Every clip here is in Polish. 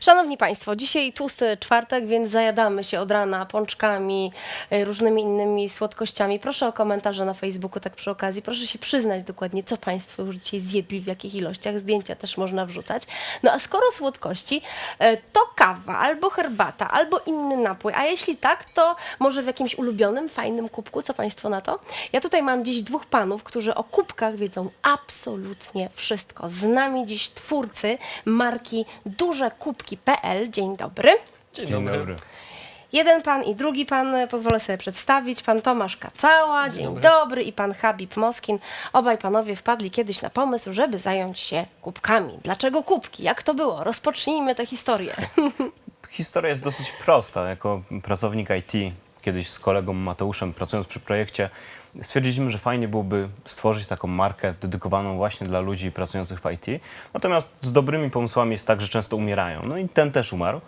Szanowni Państwo, dzisiaj tłusty czwartek, więc zajadamy się od rana pączkami, y, różnymi innymi słodkościami. Proszę o komentarze na Facebooku, tak przy okazji. Proszę się przyznać dokładnie, co Państwo już dzisiaj zjedli, w jakich ilościach. Zdjęcia też można wrzucać. No a skoro słodkości, y, to kawa, albo herbata, albo inny napój. A jeśli tak, to może w jakimś ulubionym, fajnym kubku? Co Państwo na to? Ja tutaj mam dziś dwóch panów, którzy o kubkach wiedzą absolutnie wszystko. Z nami dziś twórcy marki dużekubki.pl. Dzień dobry. Dzień, Dzień dobry. dobry. Jeden pan i drugi pan, e, pozwolę sobie przedstawić, pan Tomasz Kacała, dzień, dobry. dobry. i pan Habib Moskin. Obaj panowie wpadli kiedyś na pomysł, żeby zająć się kubkami. Dlaczego kubki? Jak to było? Rozpocznijmy tę historię. Historia jest dosyć prosta. Jako pracownik IT, kiedyś z kolegą Mateuszem, pracując przy projekcie, stwierdziliśmy, że fajnie byłoby stworzyć taką markę dedykowaną właśnie dla ludzi pracujących w IT. Natomiast z dobrymi pomysłami jest tak, że często umierają. No i ten też umarł.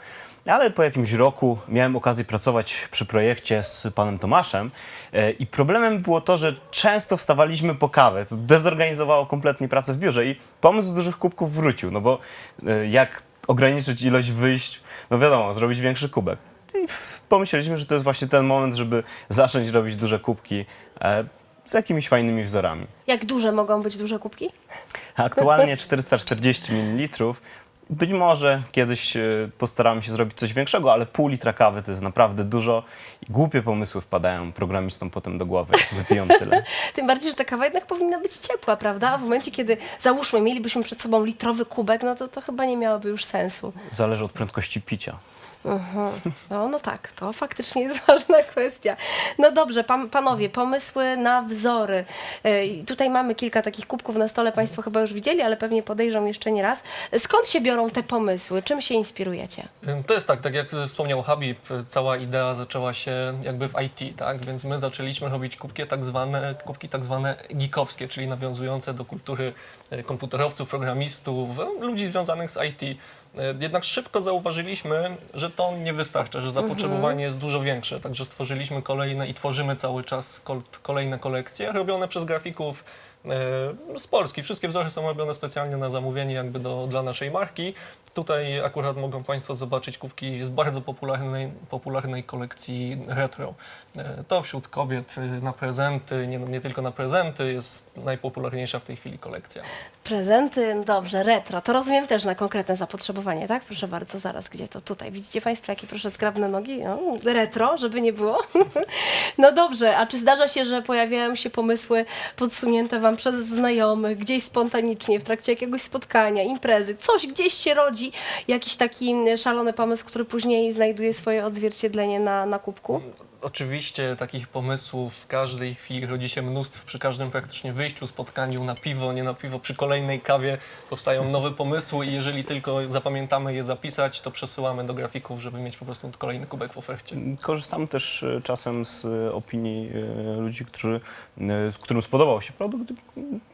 Ale po jakimś roku miałem okazję pracować przy projekcie z panem Tomaszem e, i problemem było to, że często wstawaliśmy po kawę. To dezorganizowało kompletnie pracę w biurze i pomysł dużych kubków wrócił, no bo e, jak ograniczyć ilość wyjść, no wiadomo, zrobić większy kubek. I w- pomyśleliśmy, że to jest właśnie ten moment, żeby zacząć robić duże kubki e, z jakimiś fajnymi wzorami. Jak duże mogą być duże kubki? Aktualnie 440 ml. Być może kiedyś e, postaramy się zrobić coś większego, ale pół litra kawy to jest naprawdę dużo i głupie pomysły wpadają programistom potem do głowy, jak wypiją tyle. Tym bardziej, że ta kawa jednak powinna być ciepła, prawda? A w momencie, kiedy załóżmy, mielibyśmy przed sobą litrowy kubek, no to to chyba nie miałoby już sensu. Zależy od prędkości picia. No, no tak, to faktycznie jest ważna kwestia. No dobrze, pan, panowie, pomysły na wzory. I Tutaj mamy kilka takich kubków na stole, Państwo chyba już widzieli, ale pewnie podejrzą jeszcze nie raz. Skąd się biorą te pomysły? Czym się inspirujecie? To jest tak, tak jak wspomniał Habib, cała idea zaczęła się jakby w IT, tak? Więc my zaczęliśmy robić kubki tak zwane, kubki tak zwane geekowskie, czyli nawiązujące do kultury e, komputerowców, programistów, e, ludzi związanych z IT. E, Jednak szybko zauważyliśmy, że to nie wystarcza, że zapotrzebowanie jest dużo większe, także stworzyliśmy kolejne i tworzymy cały czas kol- kolejne kolekcje robione przez grafików z Polski. Wszystkie wzory są robione specjalnie na zamówienie jakby do, dla naszej marki. Tutaj akurat mogą Państwo zobaczyć kubki z bardzo popularnej, popularnej kolekcji retro. E, To wśród kobiet e, na prezenty, nie, nie tylko na prezenty, jest najpopularniejsza w tej chwili kolekcja. Prezenty, dobrze, retro. To rozumiem też na konkretne zapotrzebowanie, tak? Proszę bardzo, zaraz, gdzie to? Tutaj. Widzicie Państwo, jakie proszę zgrabne nogi? No, retro, żeby nie było. No dobrze, a czy zdarza się, że pojawiają się pomysły podsunięte Wam przez znajomych, gdzieś spontanicznie, w trakcie jakiegoś spotkania, imprezy, coś gdzieś się rodzi, jakiś taki szalony pomysł, który później znajduje swoje odzwierciedlenie na, na kubku? Oczywiście takich pomysłów w każdej chwili rodzi się mnóstwo. Przy każdym praktycznie wyjściu, spotkaniu na piwo, nie na piwo, przy kolejnej kawie powstają nowe pomysły i jeżeli tylko zapamiętamy je zapisać, to przesyłamy do grafików, żeby mieć po prostu kolejny kubek w ofercie. Korzystam też e, czasem z e, opinii e, ludzi, którzy, którym spodobał się produkt.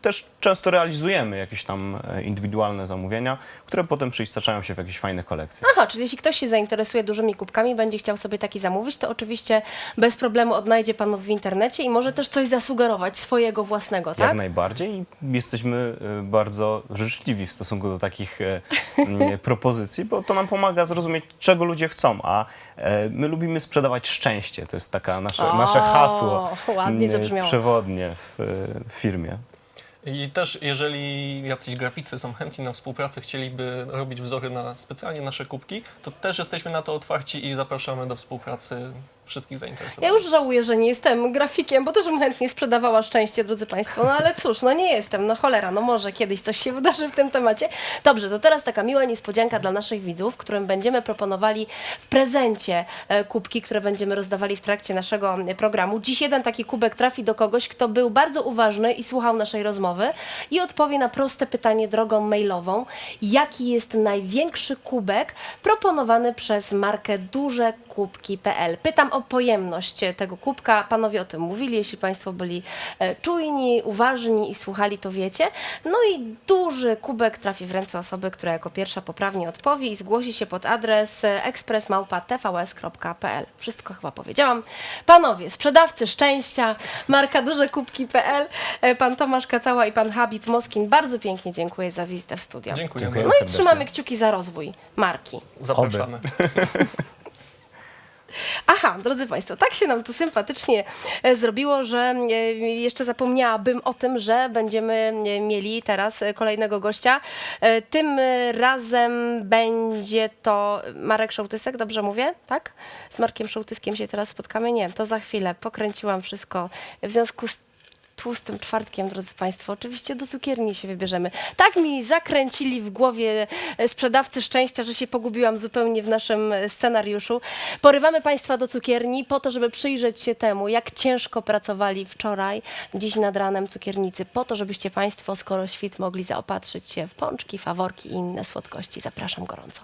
Też często realizujemy jakieś tam indywidualne zamówienia, które potem przeistaczają się w jakieś fajne kolekcje. Aha, czyli jeśli ktoś się zainteresuje dużymi kubkami, będzie chciał sobie taki zamówić, to oczywiście bez problemu odnajdzie panów w internecie i może też coś zasugerować swojego własnego, Jak tak? najbardziej i jesteśmy e, bardzo życzliwi w stosunku do takich e, m, propozycji, bo to nam pomaga zrozumieć, czego ludzie chcą, a e, my lubimy sprzedawać szczęście. To jest taka nasze, O, nasze hasło ładnie m, zabrzmiało. przewodnie w, e, w firmie. I też jeżeli jacyś graficy są chętni na współpracę, chcieliby robić wzory na specjalnie nasze kubki, to też jesteśmy na to otwarci i zapraszamy do współpracy wszystkich Ja zainteresowanych. już żałuję, że nie jestem grafikiem, bo też bym chętnie sprzedawała szczęście, drodzy Państwo. No ale cóż, no nie jestem, no cholera, no może kiedyś coś się wydarzy w tym temacie. Dobrze, to teraz taka miła niespodzianka dla naszych widzów, którym będziemy proponowali w prezencie e, kubki, które będziemy rozdawali w trakcie naszego e, programu. Dziś jeden taki kubek trafi do kogoś, kto był bardzo uważny i słuchał naszej rozmowy i odpowie na proste pytanie drogą mailową. Jaki jest największy kubek proponowany przez markę Duże kubki.pl. Pytam o pojemność tego kubka. Panowie o tym mówili, jeśli Państwo byli e, czujni, uważni i słuchali, to wiecie. No i duży kubek trafi w ręce osoby, która jako pierwsza poprawnie odpowie i zgłosi się pod adres e, ekspresmałpa.tvs.pl. Wszystko chyba powiedziałam. Panowie, sprzedawcy szczęścia, marka dużekubki.pl, e, pan Tomasz Kacała i pan Habib Moskin, bardzo pięknie dziękuję za wizytę w studio. Dziękuję. No i serdecznie. trzymamy kciuki za rozwój marki. Zapraszamy. Aha, drodzy Państwo, tak się nam tu sympatycznie e, zrobiło, że e, jeszcze zapomniałabym o tym, że będziemy e, mieli teraz kolejnego gościa. Tym razem będzie to Marek Szołtysek, dobrze mówię? Tak? Z Markiem Szołtyskiem się teraz spotkamy? Nie, to za chwilę. Pokręciłam wszystko w związku z tłustym czwartkiem, drodzy Państwo. Oczywiście do cukierni się wybierzemy. Tak mi zakręcili w głowie e, sprzedawcy szczęścia, że się pogubiłam zupełnie w naszym e, scenariuszu. Porywamy Państwa do cukierni po to, żeby przyjrzeć się temu, jak ciężko pracowali wczoraj, dziś nad ranem cukiernicy, po to, żebyście Państwo, skoro świt, mogli zaopatrzyć się w pączki, faworki i inne słodkości. Zapraszam gorąco.